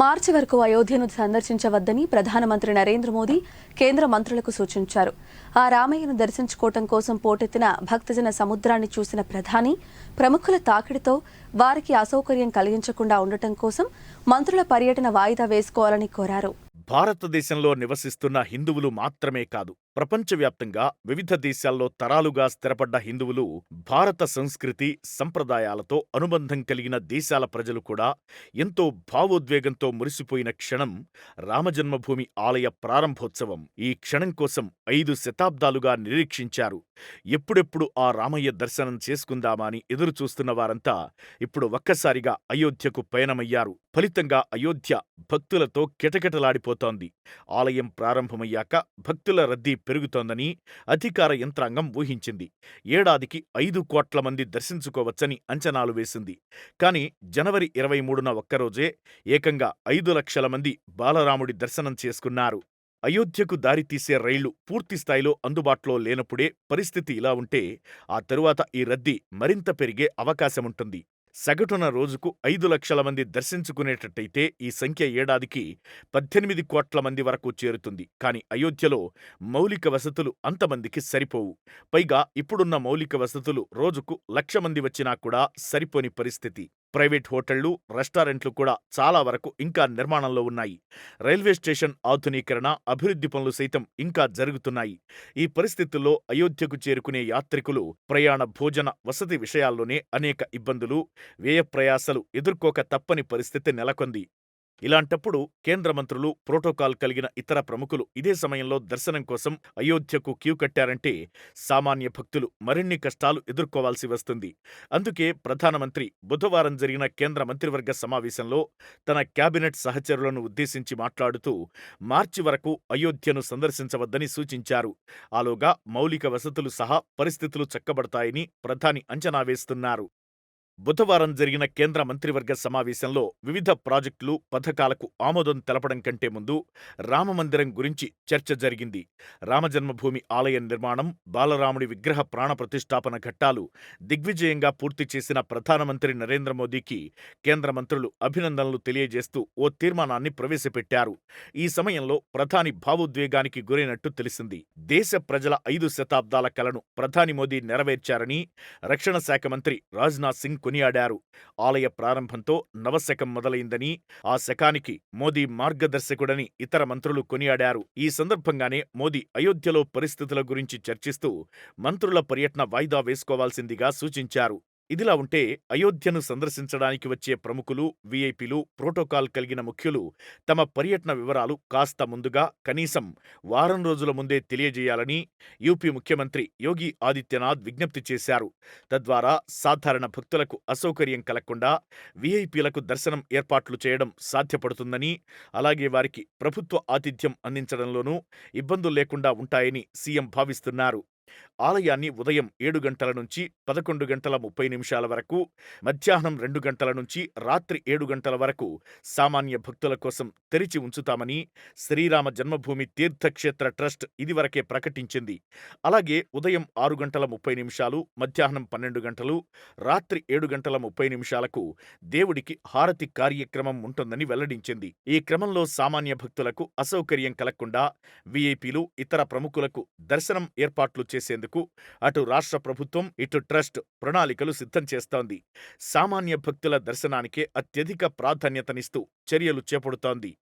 మార్చి వరకు అయోధ్యను సందర్శించవద్దని ప్రధానమంత్రి నరేంద్ర మోదీ కేంద్ర మంత్రులకు సూచించారు. ఆ రామయ్యను దర్శించుకోవటం కోసం పోటెత్తిన భక్తజన సముద్రాన్ని చూసిన ప్రధాని ప్రముఖుల తాకిడితో వారికి అసౌకర్యం కలిగించకుండా ఉండటం కోసం మంత్రుల పర్యటన వాయిదా వేసుకోవాలని కోరారు. భారతదేశంలో నివసిస్తున్న హిందువులు మాత్రమే కాదు ప్రపంచవ్యాప్తంగా వివిధ దేశాల్లో తరాలుగా స్థిరపడ్డ హిందువులు భారత సంస్కృతి సంప్రదాయాలతో అనుబంధం కలిగిన దేశాల ప్రజలు కూడా ఎంతో భావోద్వేగంతో మురిసిపోయిన క్షణం రామజన్మభూమి ఆలయ ప్రారంభోత్సవం ఈ క్షణం కోసం ఐదు శతాబ్దాలుగా నిరీక్షించారు. ఎప్పుడెప్పుడు ఆ రామయ్య దర్శనం చేసుకుందామాని ఎదురుచూస్తున్న వారంతా ఇప్పుడు ఒక్కసారిగా అయోధ్యకు పయనమయ్యారు. ఫలితంగా అయోధ్య భక్తులతో కిటకిటలాడిపోతోంది. ఆలయం ప్రారంభమయ్యాక భక్తుల రద్దీ పెరుగుతోందని అధికార యంత్రాంగం ఊహించింది. ఏడాదికి ఐదు కోట్ల మంది దర్శించుకోవచ్చని అంచనాలు వేసింది. కాని జనవరి ఇరవై మూడున ఒక్కరోజే ఏకంగా ఐదు లక్షల మంది బాలరాముడి దర్శనం చేసుకున్నారు. అయోధ్యకు దారితీసే రైళ్ళు పూర్తిస్థాయిలో అందుబాటులో లేనప్పుడే పరిస్థితి ఇలా ఉంటే ఆ తరువాత ఈ రద్దీ మరింత పెరిగే అవకాశముంటుంది. సగటున రోజుకు ఐదు లక్షల మంది దర్శించుకునేటట్టయితే ఈ సంఖ్య ఏడాదికి పద్దెనిమిది కోట్ల మంది వరకు చేరుతుంది. కాని అయోధ్యలో మౌలిక వసతులు అంతమందికి సరిపోవు. పైగా ఇప్పుడున్న మౌలిక వసతులు రోజుకు లక్ష మంది వచ్చినా కూడా సరిపోని పరిస్థితి. ప్రైవేట్ హోటళ్ళు రెస్టారెంట్లు కూడా చాలా వరకు ఇంకా నిర్మాణంలో ఉన్నాయి. రైల్వే స్టేషన్ ఆధునీకరణ అభివృద్ధి పనులు సైతం ఇంకా జరుగుతున్నాయి. ఈ పరిస్థితుల్లో అయోధ్యకు చేరుకునే యాత్రికులు ప్రయాణ భోజన వసతి విషయాల్లోనే అనేక ఇబ్బందులు వ్యయప్రయాసలు ఎదుర్కోక తప్పని పరిస్థితి నెలకొంది. ఇలాంటప్పుడు కేంద్ర మంత్రులు ప్రోటోకాల్ కలిగిన ఇతర ప్రముఖులు ఇదే సమయంలో దర్శనం కోసం అయోధ్యకు క్యూ కట్టారంటే సామాన్య భక్తులు మరిన్ని కష్టాలు ఎదుర్కోవాల్సి వస్తుంది. అందుకే ప్రధానమంత్రి బుధవారం జరిగిన కేంద్ర మంత్రివర్గ సమావేశంలో తన కేబినెట్ సహచరులను ఉద్దేశించి మాట్లాడుతూ మార్చి వరకు అయోధ్యను సందర్శించవద్దని సూచించారు. ఆలోగా మౌలిక వసతులు సహా పరిస్థితులు చక్కబడతాయని ప్రధాని అంచనా వేస్తున్నారు. బుధవారం జరిగిన కేంద్ర మంత్రివర్గ సమావేశంలో వివిధ ప్రాజెక్టులు పథకాలకు ఆమోదం తెలపడం కంటే ముందు రామమందిరం గురించి చర్చ జరిగింది. రామజన్మభూమి ఆలయ నిర్మాణం బాలరాముడి విగ్రహ ప్రాణ ప్రతిష్టాపన ఘట్టాలు దిగ్విజయంగా పూర్తి చేసిన ప్రధానమంత్రి నరేంద్ర మోదీకి కేంద్ర మంత్రులు అభినందనలు తెలియజేస్తూ ఓ తీర్మానాన్ని ప్రవేశపెట్టారు. ఈ సమయంలో ప్రధాని భావోద్వేగానికి గురైనట్టు తెలిసింది. దేశ ప్రజల ఐదు శతాబ్దాల కలను ప్రధాని మోదీ నెరవేర్చారని రక్షణ శాఖ మంత్రి రాజ్నాథ్ సింగ్ కొనియాడారు. ఆలయ ప్రారంభంతో నవశకం మొదలైందని ఆ శకానికి మోదీ మార్గదర్శకుడని ఇతర మంత్రులు కొనియాడారు. ఈ సందర్భంగానే మోదీ అయోధ్యలో పరిస్థితుల గురించి చర్చిస్తూ మంత్రుల పర్యటన వాయిదా వేసుకోవాల్సిందిగా సూచించారు. ఇదిలా ఉంటే అయోధ్యను సందర్శించడానికి వచ్చే ప్రముఖులు వీఐపీలు ప్రోటోకాల్ కలిగిన ముఖ్యులు తమ పర్యటన వివరాలు కాస్త ముందుగా కనీసం వారం రోజుల ముందే తెలియజేయాలని యూపీ ముఖ్యమంత్రి యోగి ఆదిత్యనాథ్ విజ్ఞప్తి చేశారు. తద్వారా సాధారణ భక్తులకు అసౌకర్యం కలగకుండా వీఐపీలకు దర్శనం ఏర్పాట్లు చేయడం సాధ్యపడుతుందని అలాగే వారికి ప్రభుత్వ ఆతిథ్యం అందించడంలోనూ ఇబ్బందులు లేకుండా ఉంటాయని సీఎం భావిస్తున్నారు. ఆలయాన్ని ఉదయం ఏడు గంటల నుంచి పదకొండు గంటల ముప్పై నిమిషాల వరకు మధ్యాహ్నం రెండు గంటల నుంచి రాత్రి ఏడు గంటల వరకు సామాన్య భక్తుల కోసం తెరిచి ఉంచుతామని శ్రీరామ జన్మభూమి తీర్థక్షేత్ర ట్రస్ట్ ఇదివరకే ప్రకటించింది. అలాగే ఉదయం ఆరు గంటల ముప్పై నిమిషాలు మధ్యాహ్నం పన్నెండు గంటలు రాత్రి ఏడు గంటల ముప్పై నిమిషాలకు దేవుడికి హారతి కార్యక్రమం ఉంటుందని వెల్లడించింది. ఈ క్రమంలో సామాన్య భక్తులకు అసౌకర్యం కలగకుండా వీఐపీలు ఇతర ప్రముఖులకు దర్శనం ఏర్పాట్లు చేసేందుకు అటు రాష్ట్ర ప్రభుత్వం ఇటు ట్రస్ట్ ప్రణాళికలు సిద్ధం చేస్తోంది. సామాన్య భక్తుల దర్శనానికే అత్యధిక ప్రాధాన్యతనిస్తూ చర్యలు చేపడుతోంది.